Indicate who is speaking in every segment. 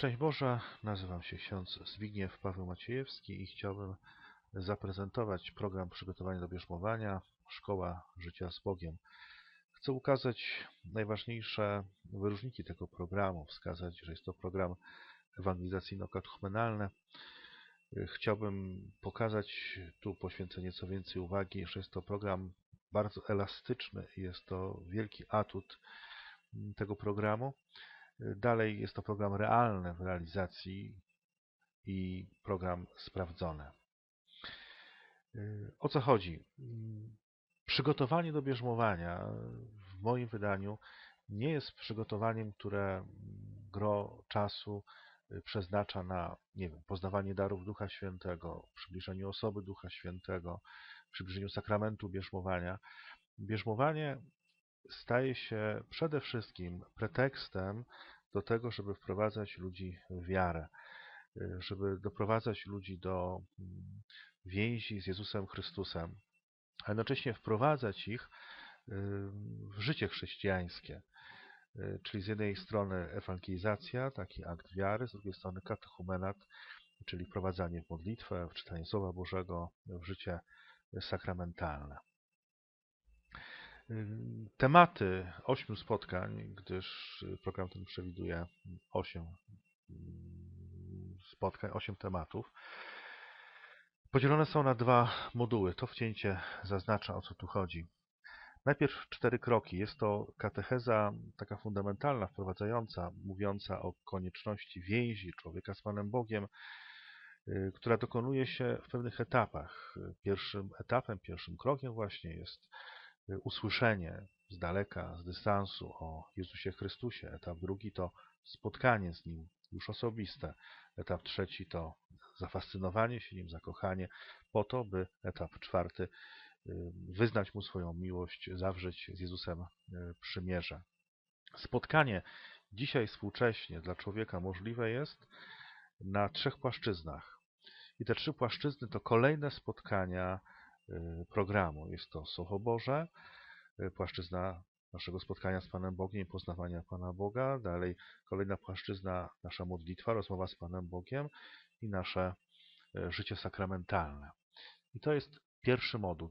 Speaker 1: Szczęść Boże, nazywam się ksiądz Zbigniew Paweł Maciejewski i chciałbym zaprezentować program przygotowania do bierzmowania Szkoła Życia z Bogiem. Chcę ukazać najważniejsze wyróżniki tego programu, wskazać, że jest to program ewangelizacyjno-katechumenalny. Chciałbym pokazać, tu poświęcę nieco więcej uwagi, że jest to program bardzo elastyczny i jest to wielki atut tego programu. Dalej jest to program realny w realizacji i program sprawdzony. O co chodzi? Przygotowanie do bierzmowania w moim wydaniu nie jest przygotowaniem, które gro czasu przeznacza na nie wiem, poznawanie darów Ducha Świętego, przybliżeniu osoby Ducha Świętego, przybliżeniu sakramentu bierzmowania. Bierzmowanie staje się przede wszystkim pretekstem do tego, żeby wprowadzać ludzi w wiarę, żeby doprowadzać ludzi do więzi z Jezusem Chrystusem, a jednocześnie wprowadzać ich w życie chrześcijańskie. Czyli z jednej strony ewangelizacja, taki akt wiary, z drugiej strony katechumenat, czyli wprowadzanie w modlitwę, w czytanie Słowa Bożego, w życie sakramentalne. Tematy ośmiu spotkań, gdyż program ten przewiduje osiem spotkań, osiem tematów, podzielone są na dwa moduły. To wcięcie zaznacza, o co tu chodzi. Najpierw cztery kroki. Jest to katecheza taka fundamentalna, wprowadzająca, mówiąca o konieczności więzi człowieka z Panem Bogiem, która dokonuje się w pewnych etapach. Pierwszym etapem, pierwszym krokiem właśnie jest usłyszenie z daleka, z dystansu o Jezusie Chrystusie. Etap drugi to spotkanie z Nim, już osobiste. Etap trzeci to zafascynowanie się Nim, zakochanie, po to, by etap czwarty wyznać Mu swoją miłość, zawrzeć z Jezusem przymierze. Spotkanie dzisiaj współcześnie dla człowieka możliwe jest na trzech płaszczyznach. I te trzy płaszczyzny to kolejne spotkania programu. Jest to Słowo Boże, płaszczyzna naszego spotkania z Panem Bogiem i poznawania Pana Boga. Dalej kolejna płaszczyzna, nasza modlitwa, rozmowa z Panem Bogiem i nasze życie sakramentalne. I to jest pierwszy moduł.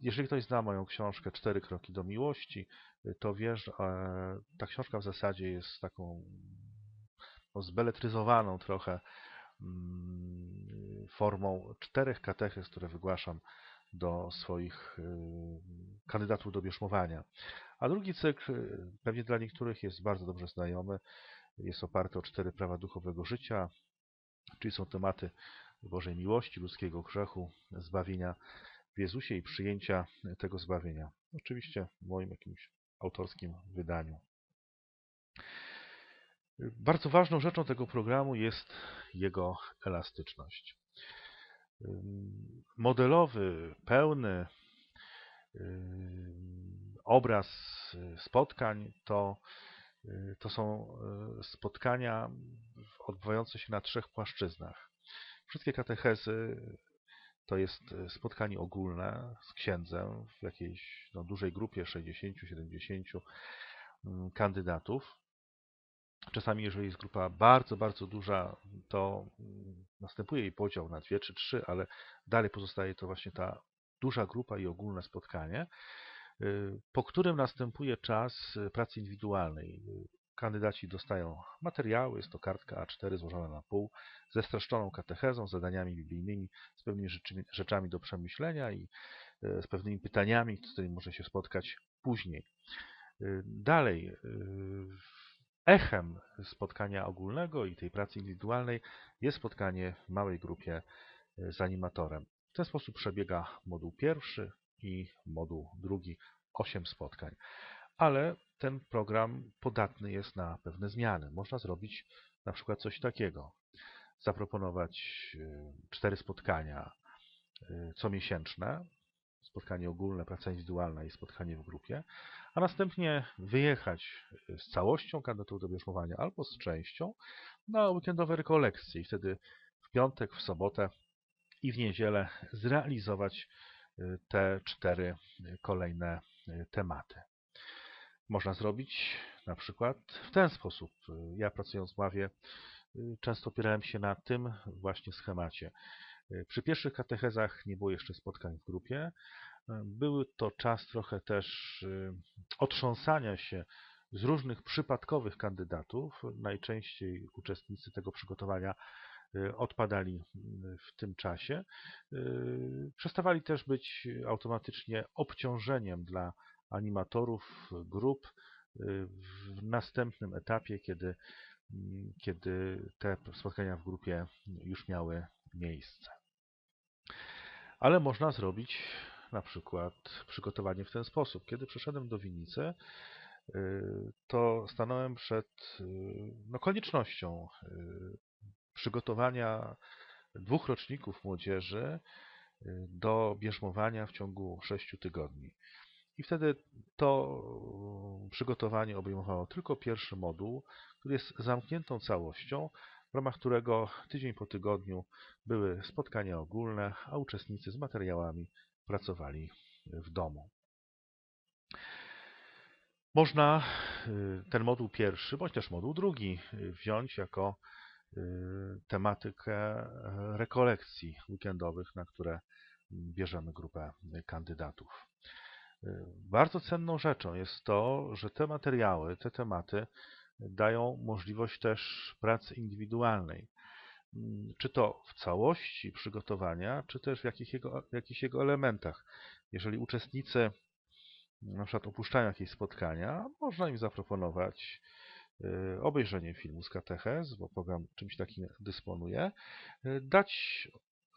Speaker 1: Jeżeli ktoś zna moją książkę Cztery kroki do miłości, to wie, że ta książka w zasadzie jest taką no, zbeletryzowaną trochę formą czterech katechez, które wygłaszam do swoich kandydatów do bierzmowania. A drugi cykl, pewnie dla niektórych jest bardzo dobrze znajomy, jest oparty o cztery prawa duchowego życia, czyli są tematy Bożej miłości, ludzkiego grzechu, zbawienia w Jezusie i przyjęcia tego zbawienia. Oczywiście w moim jakimś autorskim wydaniu. Bardzo ważną rzeczą tego programu jest jego elastyczność. Modelowy, pełny obraz spotkań to, to są spotkania odbywające się na trzech płaszczyznach. Wszystkie katechezy to jest spotkanie ogólne z księdzem w jakiejś no, dużej grupie 60-70 kandydatów. Czasami, jeżeli jest grupa bardzo, bardzo duża, to następuje jej podział na dwie czy trzy, ale dalej pozostaje to właśnie ta duża grupa i ogólne spotkanie, po którym następuje czas pracy indywidualnej. Kandydaci dostają materiały, jest to kartka A4 złożona na pół, ze streszczoną katechezą, zadaniami biblijnymi, z pewnymi rzeczami do przemyślenia i z pewnymi pytaniami, z którymi może się spotkać później. Dalej, echem spotkania ogólnego i tej pracy indywidualnej jest spotkanie w małej grupie z animatorem. W ten sposób przebiega moduł pierwszy i moduł drugi, 8 spotkań. Ale ten program podatny jest na pewne zmiany. Można zrobić na przykład coś takiego. Zaproponować cztery spotkania comiesięczne, spotkanie ogólne, praca indywidualna i spotkanie w grupie, a następnie wyjechać z całością kandydatów do bierzmowania albo z częścią na weekendowe rekolekcje i wtedy w piątek, w sobotę i w niedzielę zrealizować te cztery kolejne tematy. Można zrobić na przykład w ten sposób. Ja pracując w Ławie często opierałem się na tym właśnie schemacie. Przy pierwszych katechezach nie było jeszcze spotkań w grupie. Były to czas trochę też y, otrząsania się z różnych przypadkowych kandydatów. Najczęściej uczestnicy tego przygotowania y, odpadali y, w tym czasie. Przestawali też być automatycznie obciążeniem dla animatorów grup w następnym etapie, kiedy, kiedy te spotkania w grupie już miały miejsce. Ale można zrobić na przykład przygotowanie w ten sposób. Kiedy przeszedłem do winnicy, y, to stanąłem przed y, no, koniecznością y, przygotowania dwóch roczników młodzieży do bierzmowania w ciągu sześciu tygodni. I wtedy to przygotowanie obejmowało tylko pierwszy moduł, który jest zamkniętą całością, w ramach którego tydzień po tygodniu były spotkania ogólne, a uczestnicy z materiałami pracowali w domu. Można y, ten moduł pierwszy, bądź też moduł drugi y, wziąć jako y, tematykę rekolekcji weekendowych, na które bierzemy grupę kandydatów. Bardzo cenną rzeczą jest to, że te materiały, te tematy dają możliwość też pracy indywidualnej. Mm, czy to w całości przygotowania, czy też w jakichś jego, jakichś jego elementach. Jeżeli uczestnicy na przykład opuszczają jakieś spotkania, można im zaproponować y, obejrzenie filmu z katechez, bo program czymś takim dysponuje, y, dać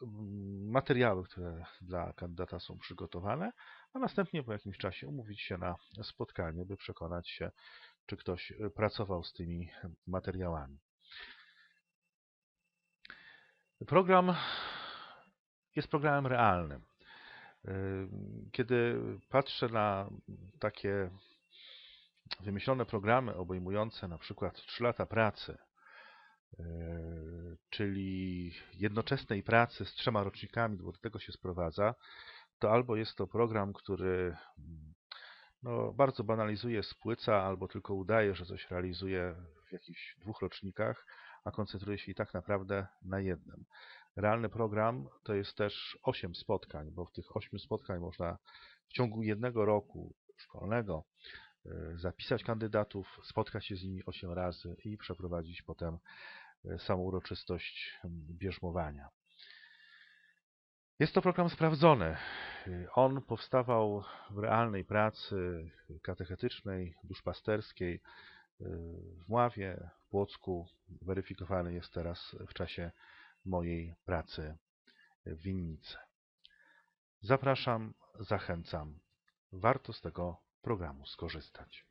Speaker 1: mm, materiały, które dla kandydata są przygotowane, a następnie po jakimś czasie umówić się na spotkanie, by przekonać się, czy ktoś y, pracował z tymi materiałami. Program jest programem realnym. Kiedy patrzę na takie wymyślone programy obejmujące na przykład 3 lata pracy, czyli jednoczesnej pracy z trzema rocznikami, bo do tego się sprowadza, to albo jest to program, który no, bardzo banalizuje, spłyca, albo tylko udaje, że coś realizuje w jakichś dwóch rocznikach, a koncentruje się i tak naprawdę na jednym. Realny program to jest też 8 spotkań, bo w tych 8 spotkań można w ciągu jednego roku szkolnego e, zapisać kandydatów, spotkać się z nimi 8 razy i przeprowadzić potem e, samą uroczystość bierzmowania. Jest to program sprawdzony. On powstawał w realnej pracy katechetycznej, duszpasterskiej w Mławie, w Płocku. Weryfikowany jest teraz w czasie mojej pracy w winnicy. Zapraszam, zachęcam. Warto z tego programu skorzystać.